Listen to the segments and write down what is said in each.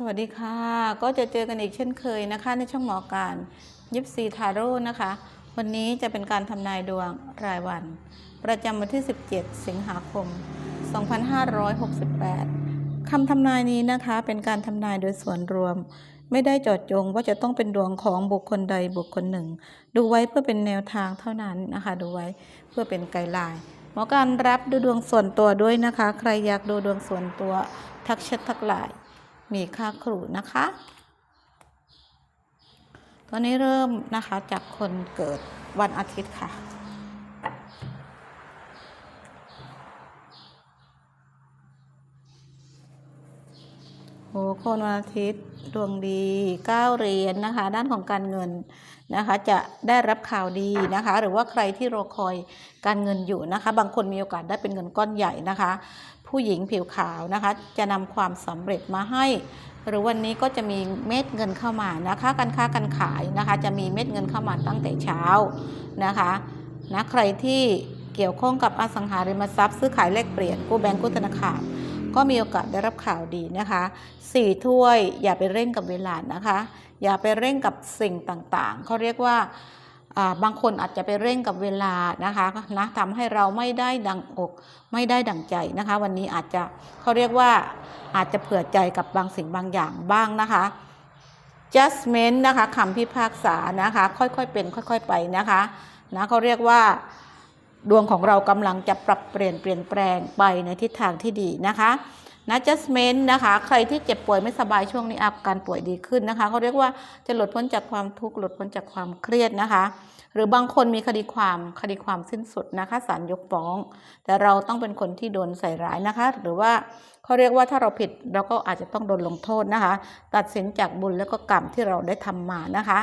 สวัสดีค่ะ ก็จะเจอกันอีกเช่นเคยนะคะ ในช่องหมอการยิปซีทาโร่นะคะ วันนี้จะเป็นการทำนายดวงรายวัน ประจำวันที่ 17 สิงหาคม 2568 คำทำนายนี้นะคะ เป็นการทำนายโดยส่วนรวม ไม่ได้จอดจงว่าจะต้องเป็นดวงของบุคคลใดบุคคลหนึ่ง ดูไว้เพื่อเป็นแนวทางเท่านั้นนะคะ ดูไว้เพื่อเป็นไกด์ไลน์หมอการรับดูดวงส่วนตัวด้วยนะคะ ใครอยากดูดวงส่วนตัวทักแชททักไลน์ มีค่าครูนะคะตอนนี้เริ่มนะคะจากคนเกิดวันอาทิตย์ค่ะโหคนวันอาทิตย์ดวงดีก้าเหรียญนะคะ ด้านของการเงินนะคะ จะได้รับข่าวดีนะคะ หรือว่าใครที่รอคอยการเงินอยู่นะคะ บางคนมีโอกาสได้เป็นเงินก้อนใหญ่นะคะ ผู้หญิงผิวขาวนะคะ จะนำความสำเร็จมาให้ หรือวันนี้ก็จะมีเม็ดเงินเข้ามานะคะการค้าการขายนะคะ จะมีเม็ดเงินเข้ามาตั้งแต่เช้านะคะนะใครที่เกี่ยวข้องกับอสังหาริมทรัพย์ซื้อขายแลกเปลี่ยนกู้แบงก์กู้ธนาคารก็มีโอกาสได้รับข่าวดีนะคะสี่ถ้วยอย่าไปเร่งกับเวลานะคะ อย่าไปเร่งกับสิ่งต่างๆเขาเรียกว่าอ่า บางคนอาจจะไปเร่งกับเวลานะคะนะทำให้เราไม่ได้ดังอกไม่ได้ดังใจนะคะ วันนี้อาจจะเขาเรียกว่าอาจจะเผื่อใจกับบางสิ่งบางอย่างบ้างนะคะ judgment นะคะคำพิพากษานะคะ ค่อยๆเป็น ค่อย ๆ ไปนะคะนะเขาเรียกว่าดวงของเรากำลังจะปรับเปลี่ยนเปลี่ยนแปลงไปในทิศทางที่ดีนะคะ นะ adjustment นะคะ ใครที่เจ็บป่วยไม่สบายช่วงนี้อาการป่วยดีขึ้นนะคะเขาเรียกว่าจะหลุดพ้นจากความทุกข์หลุดพ้นจากความเครียดนะคะ หรือบางคนมีคดีความคดีความสิ้นสุดนะคะศาลยกฟ้อง แต่เราต้องเป็นคนที่โดนใส่ร้ายนะคะ หรือว่าเขาเรียกว่าถ้าเราผิดเราก็อาจจะต้องโดนลงโทษนะคะ ตัดสินจากบุญและก็กรรมที่เราได้ทำมานะคะ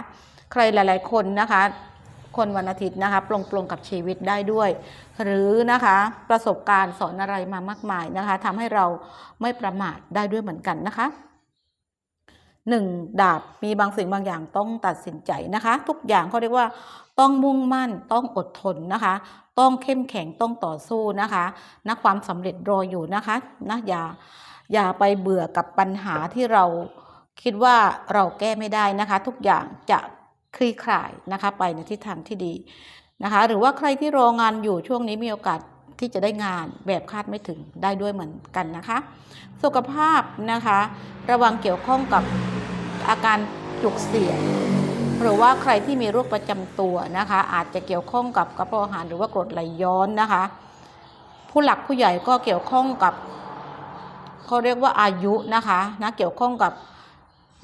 ใครหลาย ๆ คนนะคะ คนวันอาทิตย์นะคะปลงปลงกับชีวิตได้ด้วย หรือนะคะประสบการณ์สอนอะไรมามากมายนะคะทำให้เราไม่ประมาทได้ด้วยเหมือนกันนะคะหนึ่งดาบมีบางสิ่งบางอย่างต้องตัดสินใจนะคะ ทุกอย่างเขาเรียกว่าต้องมุ่งมั่นต้องอดทนนะคะ ต้องเข้มแข็งต้องต่อสู้นะคะนะความสำเร็จรออยู่นะคะนะอย่าอย่าไปเบื่อกับปัญหาที่เราคิดว่าเราแก้ไม่ได้นะคะ ทุกอย่างจะ คลี่คลายนะคะไปในทิศทางที่ดีนะคะ หรือว่าใครที่รองานอยู่ช่วงนี้มีโอกาสที่จะได้งานแบบคาดไม่ถึงได้ด้วยเหมือนกันนะคะ สุขภาพนะคะ ระวังเกี่ยวข้องกับอาการจุกเสียดหรือว่าใครที่มีโรคประจำตัวนะคะ อาจจะเกี่ยวข้องกับกระเพาะอาหารหรือว่ากรดไหลย้อนนะคะ ผู้หลักผู้ใหญ่ก็เกี่ยวข้องกับเขาเรียกว่าอายุนะคะนะเกี่ยวข้องกับ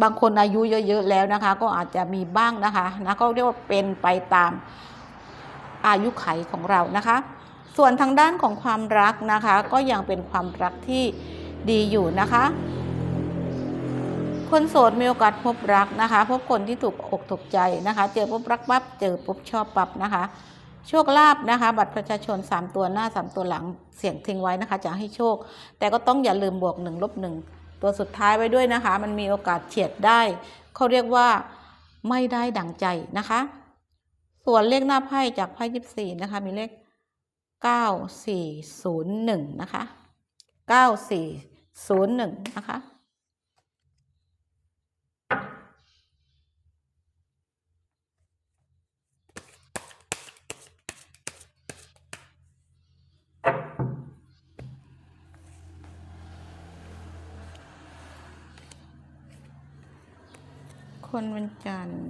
บางคนอายุเยอะๆแล้วนะคะ ก็อาจจะมีบ้างนะคะนะก็เรียกว่าเป็นไปตามอายุไขของเรานะคะ ส่วนทางด้านของความรักนะคะ ก็ยังเป็นความรักที่ดีอยู่นะคะ คนโสดมีโอกาสพบรักนะคะ พบคนที่ถูกอกถูกใจนะคะ เจอปุ๊บรักปั๊บเจอปุ๊บชอบปั๊บนะคะโชคลาภนะคะ บัตรประชาชน 3 ตัวหน้า 3 ตัวหลังเสี่ยงทิ้งไว้นะคะ จะให้โชค แต่ก็ต้องอย่าลืมบวก1ลบ1 ตัวสุดท้ายไว้ด้วยนะคะ มันมีโอกาสเฉียดได้เขาเรียกว่าไม่ได้ดั่งใจนะคะ ส่วนเลขหน้าไพ่จากไพ่ยิบสี่นะคะ มีเลขเก้าสี่ศูนย์หนึ่งนะคะเก้าสี่ศูนย์หนึ่งนะคะ จันทร์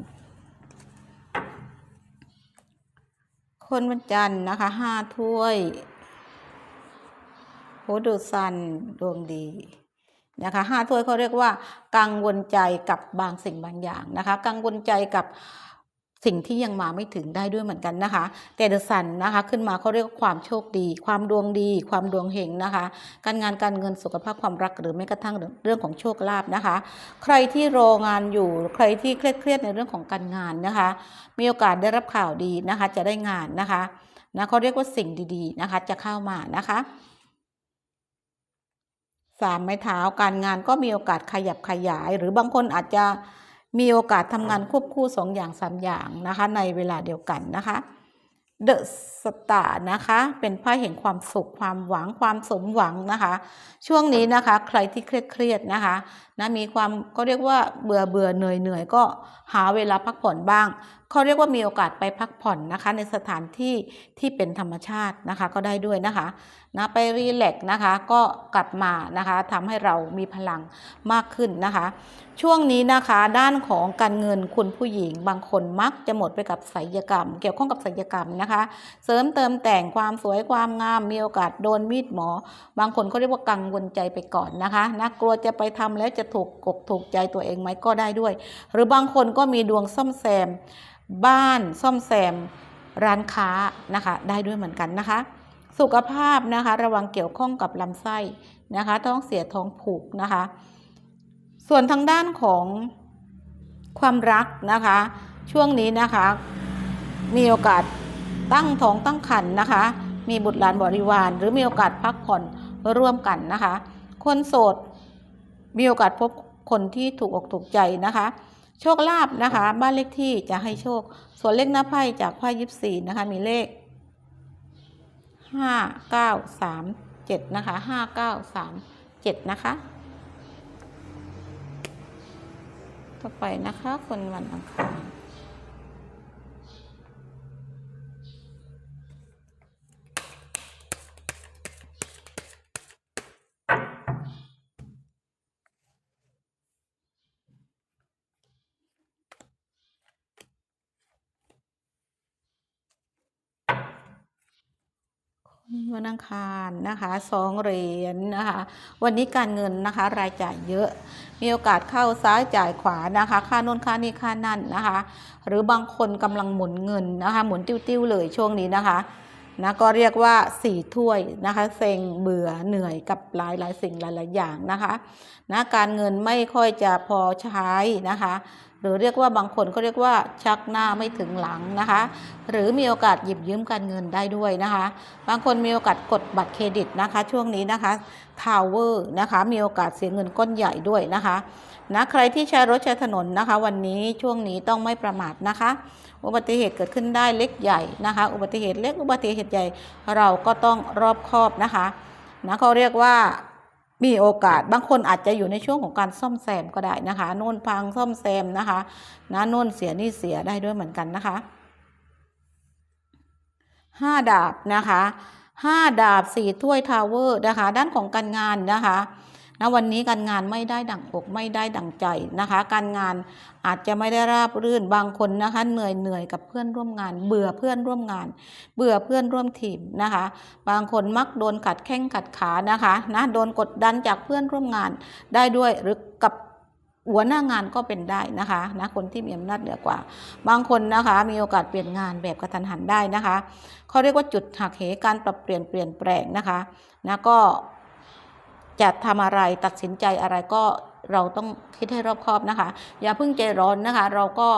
คนวันจันทร์นะคะห้าถ้วยโหดูซันดวงดีนะคะห้าถ้วยเขาเรียกว่า กังวลใจกับบางสิ่งบางอย่างนะคะ กังวลใจกับ สิ่งที่ยังมาไม่ถึงได้ด้วยเหมือนกันนะคะ แต่เดอะซันนะคะขึ้นมาเขาเรียกว่าความโชคดี ความดวงดี ความดวงเฮงนะคะ การงานการเงินสุขภาพความรักหรือแม้กระทั่งเรื่องของโชคลาภนะคะ ใครที่รองานอยู่ใครที่เครียดๆในเรื่องของการงานนะคะ มีโอกาสได้รับข่าวดีนะคะ จะได้งานนะคะนะเขาเรียกว่าสิ่งดีๆนะคะ จะเข้ามานะคะสามไม้เท้าการงานก็มีโอกาสขยับขยาย หรือบางคนอาจจะ มีโอกาสทำงานควบคู่สองอย่างสามอย่างนะคะในเวลาเดียวกันนะคะเดอะสตาร์นะคะ เป็นไพ่แห่งความสุขความหวังความสมหวังนะคะ ช่วงนี้นะคะ ใครที่เครียดๆนะคะนะมีความก็เรียกว่าเบื่อเบื่อเหนื่อยเหนื่อยก็หาเวลาพักผ่อนบ้าง เขาเรียกว่ามีโอกาสไปพักผ่อนนะคะ ในสถานที่ที่เป็นธรรมชาตินะคะ ก็ได้ด้วยนะคะนะไปรีแลกนะคะ ก็กลับมานะคะทำให้เรามีพลังมากขึ้นนะคะ ช่วงนี้นะคะด้านของการเงินคุณผู้หญิง บางคนมักจะหมดไปกับศิลกรรม เกี่ยวข้องกับศิลกรรมนะคะ เสริมเติมแต่งความสวยความงามมีโอกาสโดนมีดหมอ บางคนเขาเรียกว่ากังวลใจไปก่อนนะคะนะกลัวจะไปทำแล้วจะถูกกกถูกใจตัวเองไหมก็ได้ด้วย หรือบางคนก็มีดวงซ่อมแซม บ้านซ่อมแซมร้านค้านะคะได้ด้วยเหมือนกันนะคะ สุขภาพนะคะระวังเกี่ยวข้องกับลำไส้นะคะท้องเสียท้องผูกนะคะ ส่วนทางด้านของความรักนะคะ ช่วงนี้นะคะ มีโอกาสตั้งท้องตั้งครรภ์นะคะ มีบุตรหลานบริวาร หรือมีโอกาสพักผ่อนร่วมกันนะคะ คนโสดมีโอกาสพบคนที่ถูกอกถูกใจนะคะ โชคลาภนะคะ บ้านเลขที่จะให้โชค ส่วนเลขหน้าไพ่จากไพ่ยิบสี่นะคะ มีเลขห้าเก้าสามเจ็ดนะคะห้าเก้าสามเจ็ดนะคะ ต่อไปนะคะ คนวันอังคาร วันอังคารนะคะสองเหรียญนะคะ วันนี้การเงินนะคะ รายจ่ายเยอะ มีโอกาสเข้าซ้ายจ่ายขวานะคะ ค่าน่นค่านี่ค่านั่นนะคะ หรือบางคนกำลังหมุนเงินนะคะ หมุนติ้วๆเลยช่วงนี้นะคะนะก็เรียกว่าสี่ถ้วยนะคะเซ็งเบื่อเหนื่อยกับหลายหลายๆสิ่งหลายๆอย่างนะคะนะการเงินไม่ค่อยจะพอใช้นะคะ หรือเรียกว่าบางคนก็เรียกว่าชักหน้าไม่ถึงหลังนะคะ หรือมีโอกาสหยิบยืมการเงินได้ด้วยนะคะ บางคนมีโอกาสกดบัตรเครดิตนะคะ ช่วงนี้นะคะทาวเวอร์นะคะ มีโอกาสเสียเงินก้อนใหญ่ด้วยนะคะนะใครที่ใช้รถใช้ถนนนะคะ วันนี้ช่วงนี้ต้องไม่ประมาทนะคะ อุบัติเหตุเกิดขึ้นได้เล็กใหญ่นะคะ อุบัติเหตุเล็กอุบัติเหตุใหญ่เราก็ต้องรอบคอบนะคะนะเขาเรียกว่า มีโอกาสบางคนอาจจะอยู่ในช่วงของการซ่อมแซมก็ได้นะคะโน่นพังซ่อมแซมนะคะนะโน่นเสียนี่เสียได้ด้วยเหมือนกันนะคะห้าดาบนะคะห้าดาบสี่ถ้วยทาวเวอร์นะคะ ด้านของการงานนะคะ นะวันนี้การงานไม่ได้ดั่งอกไม่ได้ดั่งใจนะคะ การงานอาจจะไม่ได้ราบรื่นบางคนนะคะเหนื่อยเหนื่อยกับเพื่อนร่วมงาน เบื่อเพื่อนร่วมงาน เบื่อเพื่อนร่วมทีมนะคะ บางคนมักโดนขัดแข้งขัดขานะคะนะโดนกดดันจากเพื่อนร่วมงานได้ด้วยหรือกับหัวหน้างานก็เป็นได้นะคะนะคนที่มีอำนาจเหนือกว่า บางคนนะคะมีโอกาสเปลี่ยนงานแบบกระทันหันได้นะคะเขาเรียกว่าจุดหักเหการปรับเปลี่ยนเปลี่ยนแปลงนะคะนะก็ จะทำอะไรตัดสินใจอะไรก็เราต้องคิดให้รอบคอบนะคะ อย่าเพิ่งใจร้อนนะคะ เราก็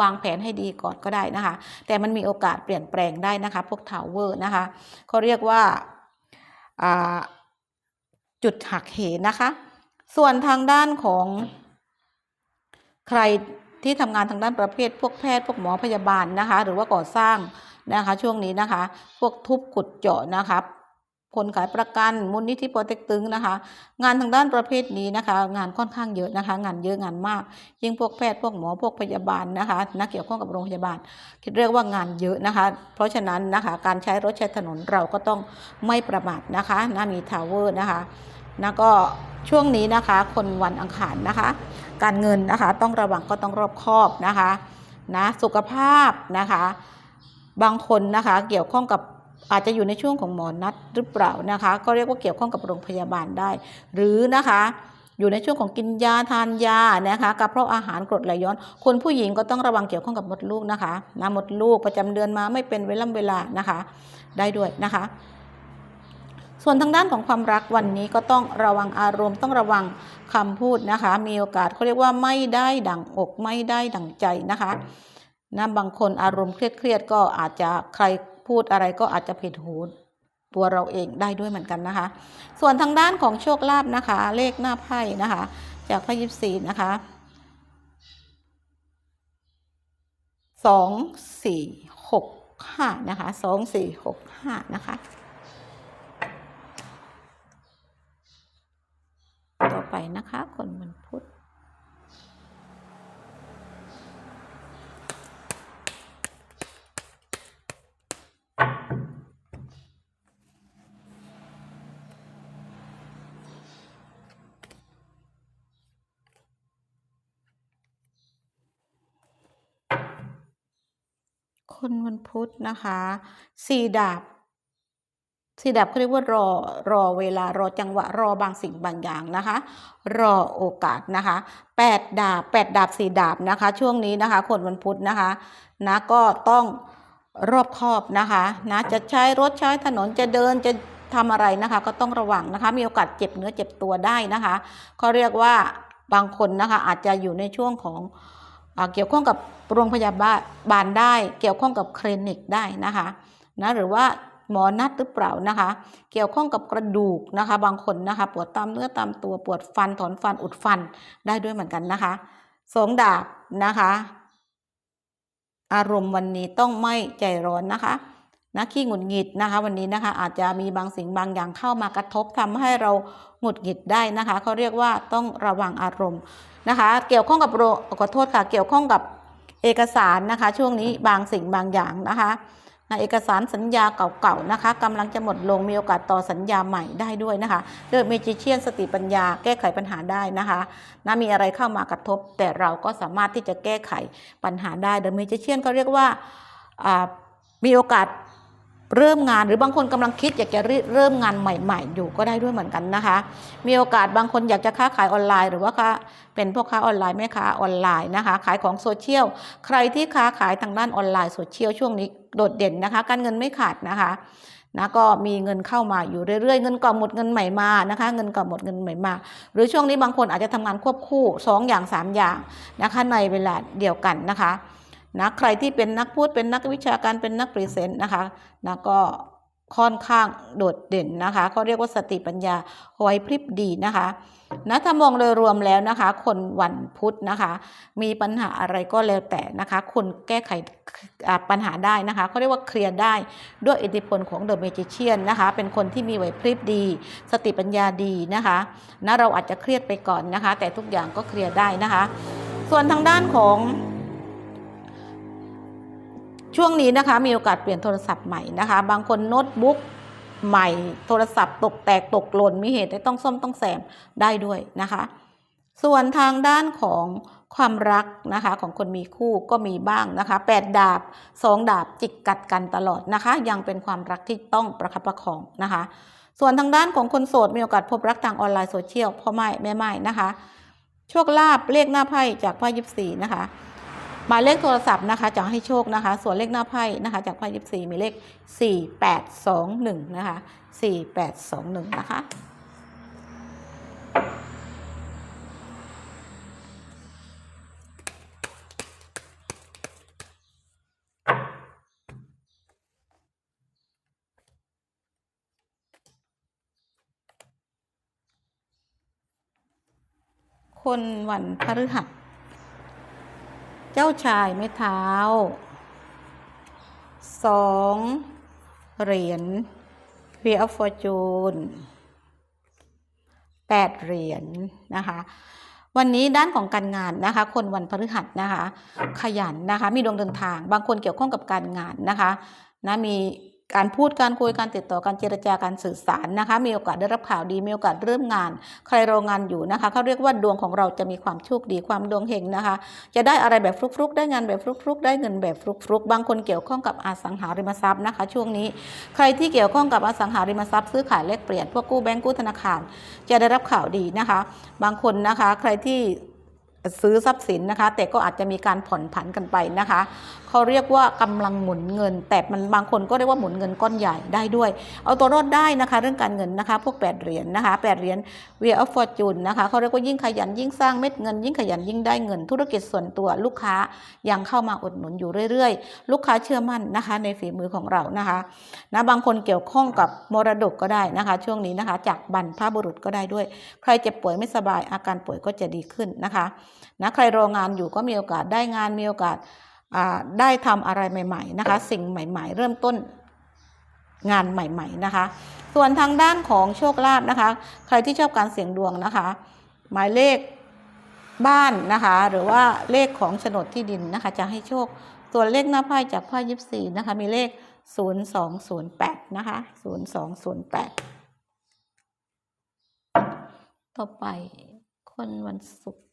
วางแผนให้ดีก่อนก็ได้นะคะ แต่มันมีโอกาสเปลี่ยนแปลงได้นะคะ พวกทาวเวอร์นะคะเขาเรียกว่าอ่าจุดหักเหนะคะ ส่วนทางด้านของใครที่ทำงานทางด้านประเภท พวกแพทย์พวกหมอพยาบาลนะคะ หรือว่าก่อสร้างนะคะ ช่วงนี้นะคะ พวกทุบขุดเจาะนะคะ คนขายประกันมูลนิธิปอเต็กตึงนะคะ งานทางด้านประเภทนี้นะคะ งานค่อนข้างเยอะนะคะ งานเยอะงานมาก ยิ่งพวกแพทย์พวกหมอพวกพยาบาลนะคะนะเกี่ยวข้องกับโรงพยาบาลคิดเรียกว่างานเยอะนะคะ เพราะฉะนั้นนะคะการใช้รถใช้ถนนเราก็ต้องไม่ประมาทนะคะนะมีทาวเวอร์นะคะนะก็ช่วงนี้นะคะ คนวันอังคารนะคะ การเงินนะคะต้องระวังก็ต้องรอบคอบนะคะนะสุขภาพนะคะ บางคนนะคะเกี่ยวข้องกับ อาจจะอยู่ในช่วงของหมอนัดหรือเปล่านะคะ ก็เรียกว่าเกี่ยวข้องกับโรงพยาบาลได้ หรือนะคะอยู่ในช่วงของกินยาทานยานะคะกระเพาะอาหารกรดไหลย้อนคนผู้หญิงก็ต้องระวังเกี่ยวข้องกับมดลูกนะคะนะมดลูกประจำเดือนมาไม่เป็นเวลาเวลานะคะ ได้ด้วยนะคะ ส่วนทางด้านของความรักวันนี้ก็ต้องระวังอารมณ์ต้องระวังคำพูดนะคะ มีโอกาสเขาเรียกว่าไม่ได้ดั่งอกไม่ได้ดั่งใจนะคะนะบางคนอารมณ์เครียดๆก็อาจจะใคร พูดอะไรก็อาจจะผิดหูตัวเราเองได้ด้วยเหมือนกันนะคะ ส่วนทางด้านของโชคลาภนะคะ เลขหน้าไพ่นะคะ จากไพ่ยิปซีนะคะสองสี่หกห้านะคะสองสี่หกห้านะคะต่อไปนะคะคนวันพุธ คนวันพุธนะคะสี่ดาบสี่ดาบเขาเรียกว่ารอรอเวลารอจังหวะรอบางสิ่งบางอย่างนะคะ รอโอกาสนะคะแปดดาบแปดดาบสี่ดาบนะคะ ช่วงนี้นะคะ คนวันพุธนะคะนะก็ต้องรอบคอบนะคะนะจะใช้รถใช้ถนนจะเดินจะทำอะไรนะคะ ก็ต้องระวังนะคะ มีโอกาสเจ็บเนื้อเจ็บตัวได้นะคะเขาเรียกว่าบางคนนะคะอาจจะอยู่ในช่วงของ เกี่ยวข้องกับโรงพยาบาลบานได้ เกี่ยวข้องกับคลินิกได้นะคะนะหรือว่าหมอนัดหรือเปล่านะคะ เกี่ยวข้องกับกระดูกนะคะ บางคนนะคะ ปวดตามเนื้อตามตัวปวดฟันถอนฟันอุดฟันได้ด้วยเหมือนกันนะคะสองดาบนะคะ อารมณ์วันนี้ต้องไม่ใจร้อนนะคะ นะขี้หงุดหงิดนะคะ วันนี้นะคะ อาจจะมีบางสิ่งบางอย่างเข้ามากระทบทำให้เราหงุดหงิดได้นะคะเขาเรียกว่าต้องระวังอารมณ์นะคะ เกี่ยวข้องกับโรขอโทษค่ะ เกี่ยวข้องกับเอกสารนะคะ ช่วงนี้บางสิ่งบางอย่างนะคะนะเอกสารสัญญาเก่าๆนะคะกำลังจะหมดลงมีโอกาสต่อสัญญาใหม่ได้ด้วยนะคะเดินเมจิเชียนสติปัญญาแก้ไขปัญหาได้นะคะนะมีอะไรเข้ามากระทบ แต่เราก็สามารถที่จะแก้ไขปัญหาได้เด e เมจิเชียนก็เรียกว่ามีโอกาส เริ่มงานหรือบางคนกำลังคิดอยากจะเริ่มงานใหม่ ๆ อยู่ก็ได้ด้วยเหมือนกันนะคะ มีโอกาสบางคนอยากจะค้าขายออนไลน์ หรือว่าค้าเป็นพ่อค้าออนไลน์แม่ค้าออนไลน์นะคะ ขายของโซเชียลใครที่ค้าขายทางด้านออนไลน์โซเชียลช่วงนี้โดดเด่นนะคะ การเงินไม่ขาดนะคะนะก็มีเงินเข้ามาอยู่เรื่อยๆ เงินก่อนหมดเงินใหม่มานะคะ เงินก่อนหมดเงินใหม่มา หรือช่วงนี้บางคนอาจจะทำงานควบคู่สองอย่างสามอย่างนะคะในเวลาเดียวกันนะคะ นะใครที่เป็นนักพูดเป็นนักวิชาการเป็นนักพรีเซนต์นะคะนะก็ค่อนข้างโดดเด่นนะคะเขาเรียกว่าสติปัญญาไหวพริบดีนะคะนะถ้ามองโดยรวมแล้วนะคะ คนวันพุธนะคะ มีปัญหาอะไรก็แล้วแต่นะคะคุณแก้ไขปัญหาได้นะคะเขาเรียกว่าเคลียร์ได้ด้วยอิทธิพลของเดอะเมจิเชียนนะคะ เป็นคนที่มีไหวพริบดี สติปัญญาดีนะคะนะเราอาจจะเครียดไปก่อนนะคะ แต่ทุกอย่างก็เคลียร์ได้นะคะ ส่วนทางด้านของ ช่วงนี้นะคะมีโอกาสเปลี่ยนโทรศัพท์ใหม่นะคะ บางคนโน้ตบุ๊กใหม่โทรศัพท์ตกแตกตกหล่นมีเหตุให้ต้องซ่อมต้องแซมได้ด้วยนะคะ ส่วนทางด้านของความรักนะคะของคนมีคู่ก็มีบ้างนะคะแปดดาบสองดาบจิกกัดกันตลอดนะคะ ยังเป็นความรักที่ต้องประคับประคองนะคะ ส่วนทางด้านของคนโสดมีโอกาสพบรักทางออนไลน์โซเชียลพ่อไม้แม่ไม้นะคะ โชคลาภเลขหน้าไพ่จากไพ่ยิบสี่นะคะ หมายเลขโทรศัพท์นะคะจะให้โชคนะคะ ส่วนเลขหน้าไพ่นะคะ จากไพ่ยิบสี่มีเลขสี่แปดสองหนึ่งนะคะสี่แปดสองหนึ่งนะคะคนวันพฤหัส เจ้าชายไม้เท้าสองเหรียญเวียฟอร์จูนแปดเหรียญนะคะวันนี้ด้านของการงานนะคะ คนวันพฤหัสนะคะ ขยันนะคะ มีดวงเดินทาง บางคนเกี่ยวข้องกับการงานนะคะนะมี การพูดการคุยการติดต่อการเจรจาการสื่อสารนะคะ มีโอกาสได้รับข่าวดีมีโอกาสเริ่มงาน ใครรองานอยู่นะคะเขาเรียกว่าดวงของเราจะมีความโชคดีความดวงเฮงนะคะ จะได้อะไรแบบฟลุกๆ ได้งานแบบฟลุกๆ ได้เงินแบบฟลุกๆ บางคนเกี่ยวข้องกับอสังหาริมทรัพย์นะคะ ช่วงนี้ ใครที่เกี่ยวข้องกับอสังหาริมทรัพย์ซื้อขายแลกเปลี่ยนพวกกู้แบงก์กู้ธนาคาร จะได้รับข่าวดีนะคะ บางคนนะคะ ใครที่ ซื้อทรัพย์สินนะคะ แต่ก็อาจจะมีการผ่อนผันกันไปนะคะเขาเรียกว่ากำลังหมุนเงิน แต่มันบางคนก็เรียกว่าหมุนเงินก้อนใหญ่ได้ด้วย เอาตัวรอดได้นะคะ เรื่องการเงินนะคะ พวกแปดเหรียญนะคะแปดเหรียญ Wheel of Fortune นะคะเขาเรียกว่ายิ่งขยันยิ่งสร้างเม็ดเงิน ยิ่งขยันยิ่งได้เงิน ธุรกิจส่วนตัวลูกค้ายังเข้ามาอุดหนุนอยู่เรื่อยๆ ลูกค้าเชื่อมั่นนะคะ ในฝีมือของเรานะคะนะบางคนเกี่ยวข้องกับมรดกก็ได้นะคะ ช่วงนี้นะคะ จากบรรพบุรุษก็ได้ด้วย ใครเจ็บป่วยไม่สบายอาการป่วยก็จะดีขึ้นนะคะนะใครรองานอยู่ก็มีโอกาสได้งานมีโอกาสอ่าได้ทำอะไรใหม่ๆนะคะสิ่งใหม่ๆ เริ่มต้นงานใหม่ ๆนะคะ ส่วนทางด้านของโชคลาภนะคะ ใครที่ชอบการเสี่ยงดวงนะคะ หมายเลขบ้านนะคะ หรือว่าเลขของโฉนดที่ดินนะคะ จะให้โชคส่วนเลขหน้าไพ่จากไพ่ยิบสี่นะคะ มีเลข 0208 นะคะ 0208 ต่อไปคนวันศุกร์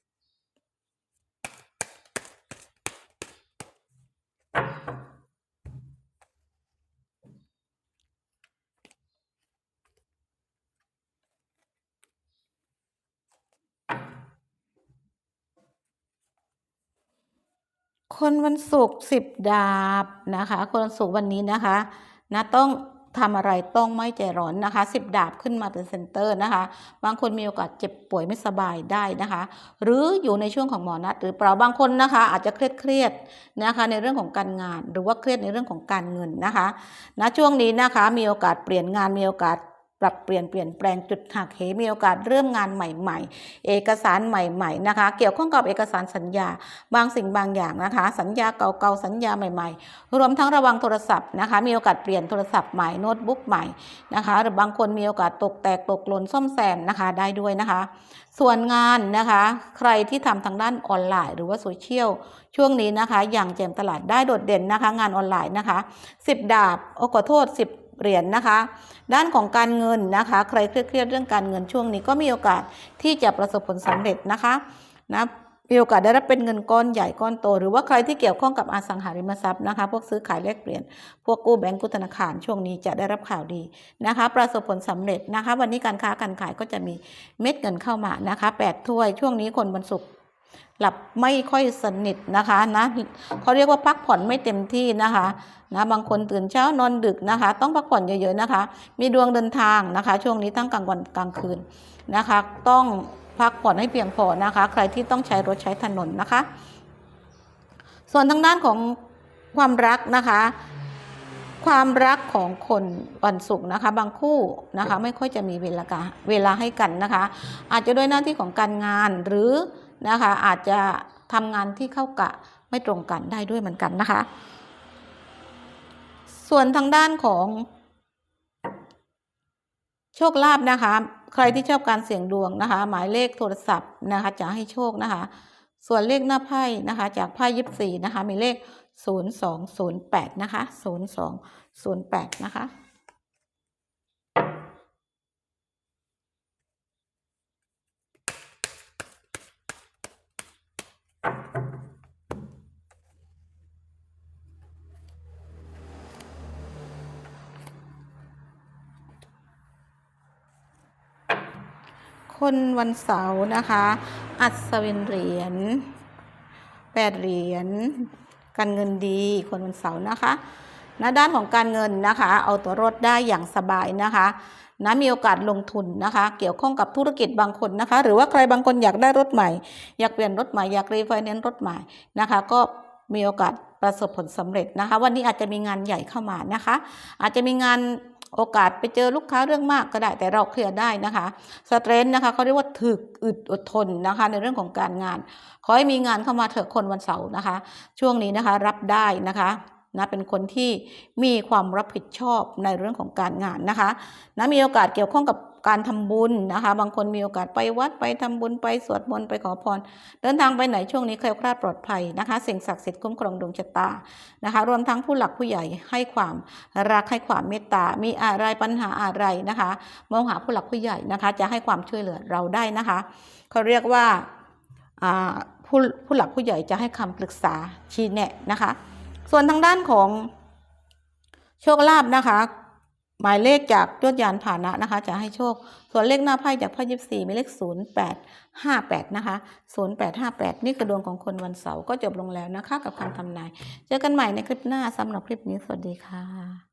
คนวันศุกร์สิบดาบนะคะ คนวันศุกร์วันนี้นะคะนะต้องทำอะไรต้องไม่ใจร้อนนะคะสิบดาบขึ้นมาเป็นเซนเตอร์นะคะ บางคนมีโอกาสเจ็บป่วยไม่สบายได้นะคะ หรืออยู่ในช่วงของหมอนัด หรือเปล่าบางคนนะคะ อาจจะเครียดเครียดๆนะคะในเรื่องของการงาน หรือว่าเครียดในเรื่องของการเงินนะคะณช่วงนี้นะคะมีโอกาสเปลี่ยนงานมีโอกาส ปรับเปลี่ยนเปลี่ยนแปลงจุดหักเหมีโอกาสเริ่มงานใหม่ ๆ เอกสารใหม่ๆนะคะ เกี่ยวข้องกับเอกสารสัญญา บางสิ่งบางอย่างนะคะ สัญญาเก่าๆสัญญาใหม่ ๆ รวมทั้งระวังโทรศัพท์นะคะ มีโอกาสเปลี่ยนโทรศัพท์ใหม่โน้ตบุ๊กใหม่นะคะหรือบางคนมีโอกาสตกแตกตกหล่นซ่อมแซมนะคะได้ด้วยนะคะ ส่วนงานนะคะ ใครที่ทำทางด้านออนไลน์ หรือว่าโซเชียลช่วงนี้นะคะ อย่างแจ่มตลาดได้โดดเด่นนะคะ งานออนไลน์นะคะ 10 ดาบโอ้ขอโทษ 10 เหรียญนะคะ ด้านของการเงินนะคะ ใครเครียดๆเรื่องการเงินช่วงนี้ก็มีโอกาสที่จะประสบผลสำเร็จนะคะนะมีโอกาสได้รับเป็นเงินก้อนใหญ่ก้อนโต หรือว่าใครที่เกี่ยวข้องกับอสังหาริมทรัพย์นะคะ พวกซื้อขายแลกเปลี่ยน พวกกู้แบงก์กู้ธนาคารช่วงนี้จะได้รับข่าวดีนะคะ ประสบผลสำเร็จนะคะ วันนี้การค้าการขายก็จะมีเม็ดเงินเข้ามานะคะแปดถ้วยช่วงนี้คนวันศุกร์ หลับไม่ค่อยสนิทนะคะนะเขาเรียกว่าพักผ่อนไม่เต็มที่นะคะนะบางคนตื่นเช้านอนดึกนะคะ ต้องพักผ่อนเยอะๆนะคะ มีดวงเดินทางนะคะ ช่วงนี้ทั้งกลางวันกลางคืนนะคะ ต้องพักผ่อนให้เพียงพอนะคะ ใครที่ต้องใช้รถใช้ถนนนะคะ ส่วนทางด้านของความรักนะคะ ความรักของคนวันศุกร์นะคะ บางคู่นะคะ ไม่ค่อยจะมีเวลาเวลาให้กันนะคะ อาจจะด้วยหน้าที่ของการงานหรือ นะคะ อาจจะทำงานที่เข้ากะไม่ตรงกันได้ด้วยเหมือนกันนะคะ ส่วนทางด้านของโชคลาภนะคะ ใครที่ชอบการเสี่ยงดวงนะคะ หมายเลขโทรศัพท์นะคะ จะให้โชคนะคะ ส่วนเลขหน้าไพ่นะคะ จากไพ่ยิบสี่นะคะ มีเลขศูนย์สองศูนย์แปดนะคะศูนย์สองศูนย์แปดนะคะ คนวันเสาร์นะคะ อัศวินเหรียญแปดเหรียญการเงินดีคนวันเสาร์นะคะณด้านของการเงินนะคะ เอาตัวรถได้อย่างสบายนะคะนะมีโอกาสลงทุนนะคะ เกี่ยวข้องกับธุรกิจบางคนนะคะ หรือว่าใครบางคนอยากได้รถใหม่ อยากเปลี่ยนรถใหม่อยากรีไฟแนนซ์รถใหม่นะคะ ก็มีโอกาสประสบผลสำเร็จนะคะ วันนี้อาจจะมีงานใหญ่เข้ามานะคะ อาจจะมีงาน โอกาสไปเจอลูกค้าเรื่องมากก็ได้แต่เราเคลียร์ได้นะคะสเตรนนะคะเขาเรียกว่าถึกอึดอดทนนะคะ ในเรื่องของการงาน ขอให้มีงานเข้ามาเถอะคนวันเสาร์นะคะ ช่วงนี้นะคะรับได้นะคะนะเป็นคนที่มีความรับผิดชอบในเรื่องของการงานนะคะนะมีโอกาสเกี่ยวข้องกับ การทำบุญนะคะ บางคนมีโอกาสไปวัดไปทำบุญไปสวดมนต์ไปขอพร เดินทางไปไหนช่วงนี้แคล้วคลาดปลอดภัยนะคะ สิ่งศักดิ์สิทธิ์คุ้มครองดวงชะตานะคะ รวมทั้งผู้หลักผู้ใหญ่ให้ความรักให้ความเมตตา มีอะไรปัญหาอะไรนะคะ มองหาผู้หลักผู้ใหญ่นะคะ จะให้ความช่วยเหลือเราได้นะคะเขาเรียกว่าผู้ผู้หลักผู้ใหญ่จะให้คำปรึกษาชี้แนะนะคะ ส่วนทางด้านของโชคลาภนะคะ หมายเลขจากยอดยานผ่านะนะคะ จะให้โชค ส่วนเลขหน้าไพ่จากไพ่ยิบสี่มีเลขศูนย์แปดห้าแปดนะคะศูนย์แปดห้าแปดนี่คือดวงของคนวันเสาร์ก็จบลงแล้วนะคะ กับคำทำนาย เจอกันใหม่ในคลิปหน้าสำหรับคลิปนี้สวัสดีค่ะ